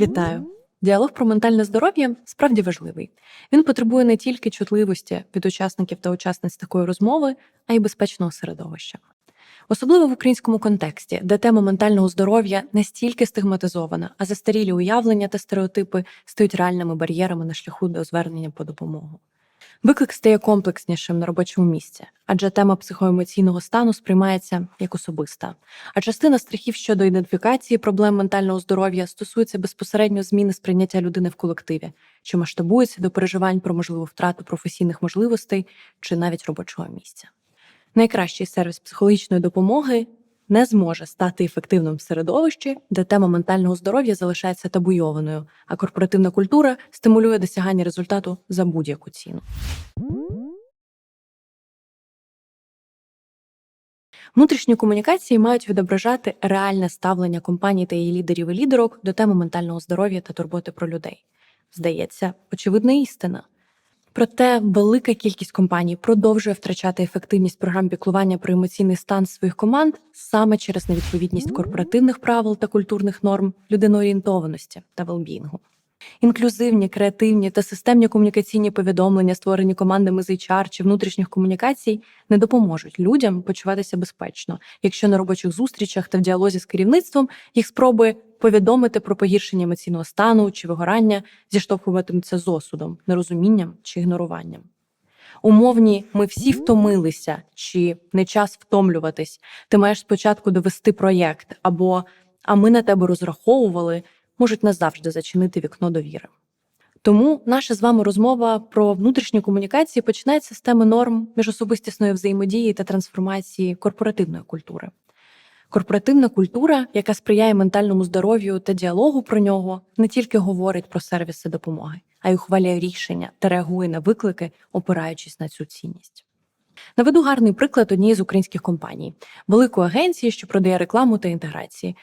Вітаю! Діалог про ментальне здоров'я справді важливий. Він потребує не тільки чутливості від учасників та учасниць такої розмови, а й безпечного середовища. Особливо в українському контексті, де тема ментального здоров'я настільки стигматизована, а застарілі уявлення та стереотипи стають реальними бар'єрами на шляху до звернення по допомогу. Виклик стає комплекснішим на робочому місці, адже тема психоемоційного стану сприймається як особиста. А частина страхів щодо ідентифікації проблем ментального здоров'я стосується безпосередньо зміни сприйняття людини в колективі, що масштабується до переживань про можливу втрату професійних можливостей чи навіть робочого місця. Найкращий сервіс психологічної допомоги не зможе стати ефективним в середовищі, де тема ментального здоров'я залишається табуйованою, а корпоративна культура стимулює досягання результату за будь-яку ціну. Внутрішні комунікації мають відображати реальне ставлення компанії та її лідерів і лідерок до теми ментального здоров'я та турботи про людей. Здається, очевидна істина. Проте велика кількість компаній продовжує втрачати ефективність програм піклування про емоційний стан своїх команд саме через невідповідність корпоративних правил та культурних норм людиноорієнтованості та велбінгу. Інклюзивні, креативні та системні комунікаційні повідомлення, створені командами з HR чи внутрішніх комунікацій, не допоможуть людям почуватися безпечно, якщо на робочих зустрічах та в діалозі з керівництвом їх спроби повідомити про погіршення емоційного стану чи вигорання зіштовхуватимуться з осудом, нерозумінням чи ігноруванням. Умовні, ми всі втомилися, чи не час втомлюватись. Ти маєш спочатку довести проєкт, або а ми на тебе розраховували, можуть назавжди зачинити вікно довіри. Тому наша з вами розмова про внутрішні комунікації починається з теми норм міжособистісної взаємодії та трансформації корпоративної культури. Корпоративна культура, яка сприяє ментальному здоров'ю та діалогу про нього, не тільки говорить про сервіси допомоги, а й ухвалює рішення та реагує на виклики, опираючись на цю цінність. Наведу гарний приклад однієї з українських компаній, великої агенції, що продає рекламу та інтеграції.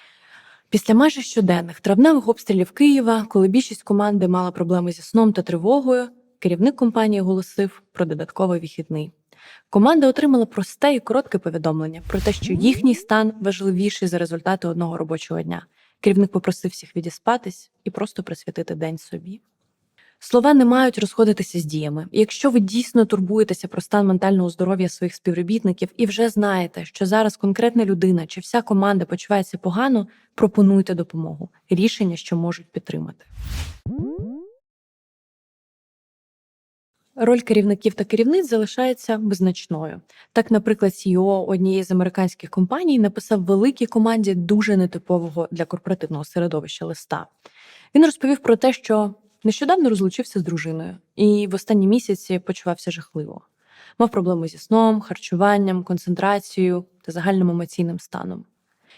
Після майже щоденних травневих обстрілів Києва, коли більшість команди мала проблеми зі сном та тривогою, керівник компанії оголосив про додатковий вихідний. Команда отримала просте і коротке повідомлення про те, що їхній стан важливіший за результати одного робочого дня. Керівник попросив всіх відіспатись і просто присвятити день собі. Слова не мають розходитися з діями. Якщо ви дійсно турбуєтеся про стан ментального здоров'я своїх співробітників і вже знаєте, що зараз конкретна людина чи вся команда почувається погано, пропонуйте допомогу, рішення, що можуть підтримати. Роль керівників та керівниць залишається визначною. Так, наприклад, CEO однієї з американських компаній написав великій команді дуже нетипового для корпоративного середовища листа. Він розповів про те, що нещодавно розлучився з дружиною і в останні місяці почувався жахливо. Мав проблеми зі сном, харчуванням, концентрацією та загальним емоційним станом.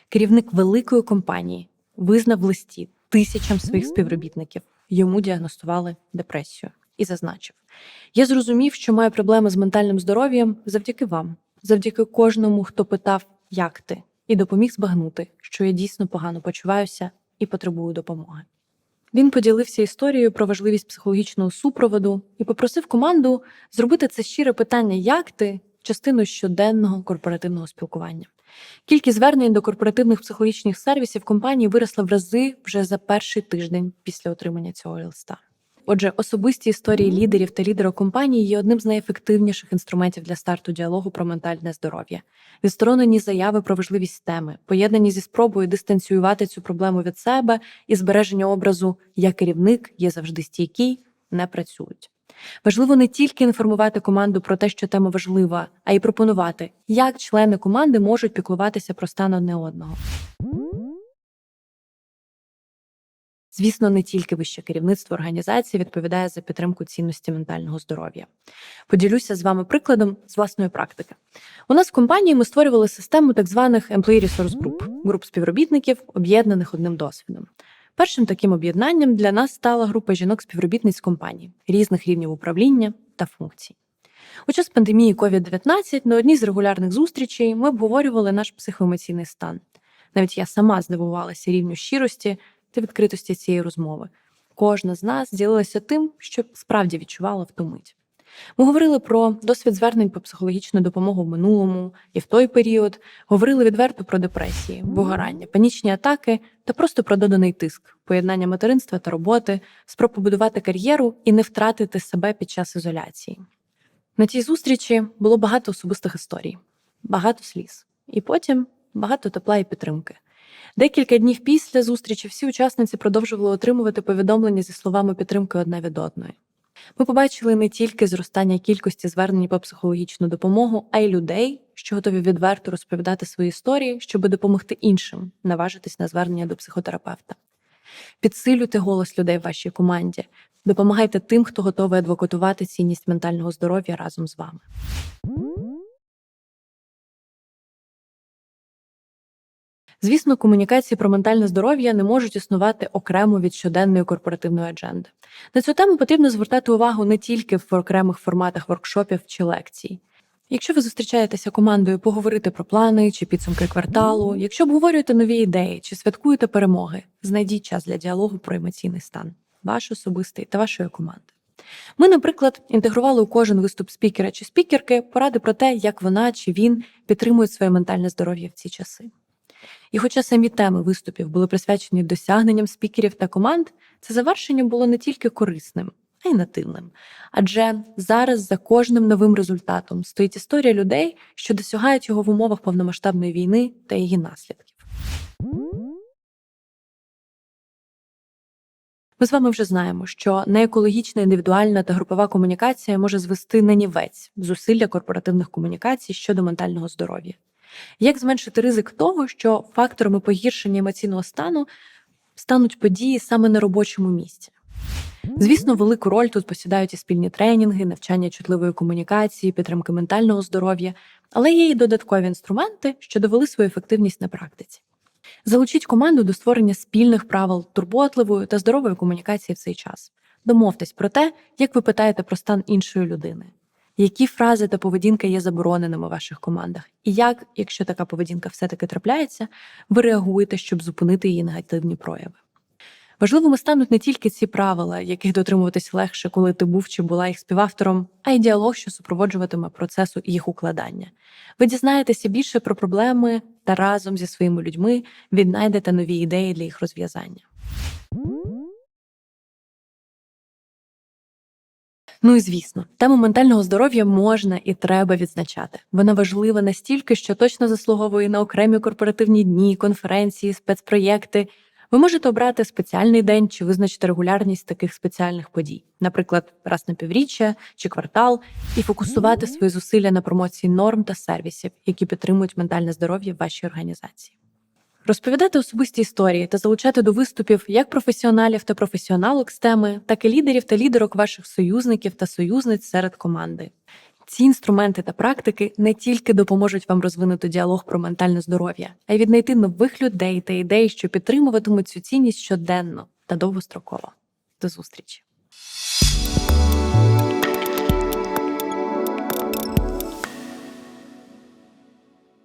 Керівник великої компанії визнав в листі тисячам своїх співробітників. Йому діагностували депресію і зазначив: Я зрозумів, що маю проблеми з ментальним здоров'ям завдяки вам, завдяки кожному, хто питав, як ти, і допоміг збагнути, що я дійсно погано почуваюся і потребую допомоги. Він поділився історією про важливість психологічного супроводу і попросив команду зробити це щире питання, як ти частиною щоденного корпоративного спілкування. Кількість звернень до корпоративних психологічних сервісів компанії виросла в рази вже за перший тиждень після отримання цього листа. Отже, особисті історії лідерів та лідера компанії є одним з найефективніших інструментів для старту діалогу про ментальне здоров'я. Відсторонені заяви про важливість теми, поєднані зі спробою дистанціювати цю проблему від себе і збереження образу Я керівник є завжди стійкий, не працюють. Важливо не тільки інформувати команду про те, що тема важлива, а й пропонувати, як члени команди можуть піклуватися про стан одне одного. Звісно, не тільки вище керівництво організації відповідає за підтримку цінності ментального здоров'я. Поділюся з вами прикладом з власної практики. У нас в компанії ми створювали систему так званих Employee Resource Group – груп співробітників, об'єднаних одним досвідом. Першим таким об'єднанням для нас стала група жінок-співробітниць компанії різних рівнів управління та функцій. У час пандемії COVID-19 на одній з регулярних зустрічей ми обговорювали наш психоемоційний стан. Навіть я сама здивувалася рівню щирості та відкритості цієї розмови. Кожна з нас ділилася тим, що справді відчувала в ту мить. Ми говорили про досвід звернень по психологічну допомогу в минулому і в той період, говорили відверто про депресії, вигорання, панічні атаки та просто про доданий тиск, поєднання материнства та роботи, спроб побудувати кар'єру і не втратити себе під час ізоляції. На тій зустрічі було багато особистих історій, багато сліз, і потім багато тепла і підтримки. Декілька днів після зустрічі всі учасниці продовжували отримувати повідомлення зі словами підтримки одна від одної. Ми побачили не тільки зростання кількості звернень по психологічну допомогу, а й людей, що готові відверто розповідати свої історії, щоб допомогти іншим наважитись на звернення до психотерапевта. Підсилюйте голос людей в вашій команді, допомагайте тим, хто готовий адвокатувати цінність ментального здоров'я разом з вами. Звісно, комунікації про ментальне здоров'я не можуть існувати окремо від щоденної корпоративної адженди. На цю тему потрібно звертати увагу не тільки в окремих форматах воркшопів чи лекцій. Якщо ви зустрічаєтеся командою поговорити про плани чи підсумки кварталу, якщо обговорюєте нові ідеї чи святкуєте перемоги, знайдіть час для діалогу про емоційний стан, ваш особистий та вашої команди. Ми, наприклад, інтегрували у кожен виступ спікера чи спікерки поради про те, як вона чи він підтримують своє ментальне здоров'я в ці часи. І хоча самі теми виступів були присвячені досягненням спікерів та команд, це завершення було не тільки корисним, а й нативним. Адже зараз за кожним новим результатом стоїть історія людей, що досягають його в умовах повномасштабної війни та її наслідків. Ми з вами вже знаємо, що неекологічна індивідуальна та групова комунікація може звести на нівець зусилля корпоративних комунікацій щодо ментального здоров'я. Як зменшити ризик того, що факторами погіршення емоційного стану стануть події саме на робочому місці? Звісно, велику роль тут посідають і спільні тренінги, навчання чутливої комунікації, підтримки ментального здоров'я, але є і додаткові інструменти, що довели свою ефективність на практиці. Залучіть команду до створення спільних правил турботливої та здорової комунікації в цей час. Домовтесь про те, як ви питаєте про стан іншої людини, які фрази та поведінка є забороненими в ваших командах, і як, якщо така поведінка все-таки трапляється, ви реагуєте, щоб зупинити її негативні прояви. Важливими стануть не тільки ці правила, яких дотримуватись легше, коли ти був чи була їх співавтором, а й діалог, що супроводжуватиме процесу їх укладання. Ви дізнаєтеся більше про проблеми та разом зі своїми людьми віднайдете нові ідеї для їх розв'язання. Ну і звісно, тему ментального здоров'я можна і треба відзначати. Вона важлива настільки, що точно заслуговує на окремі корпоративні дні, конференції, спецпроєкти. Ви можете обрати спеціальний день чи визначити регулярність таких спеціальних подій, наприклад, раз на півріччя чи квартал, і фокусувати свої зусилля на промоції норм та сервісів, які підтримують ментальне здоров'я в вашій організації. Розповідати особисті історії та залучати до виступів як професіоналів та професіоналок з теми, так і лідерів та лідерок ваших союзників та союзниць серед команди. Ці інструменти та практики не тільки допоможуть вам розвинути діалог про ментальне здоров'я, а й віднайти нових людей та ідей, що підтримуватимуть цю цінність щоденно та довгостроково. До зустрічі!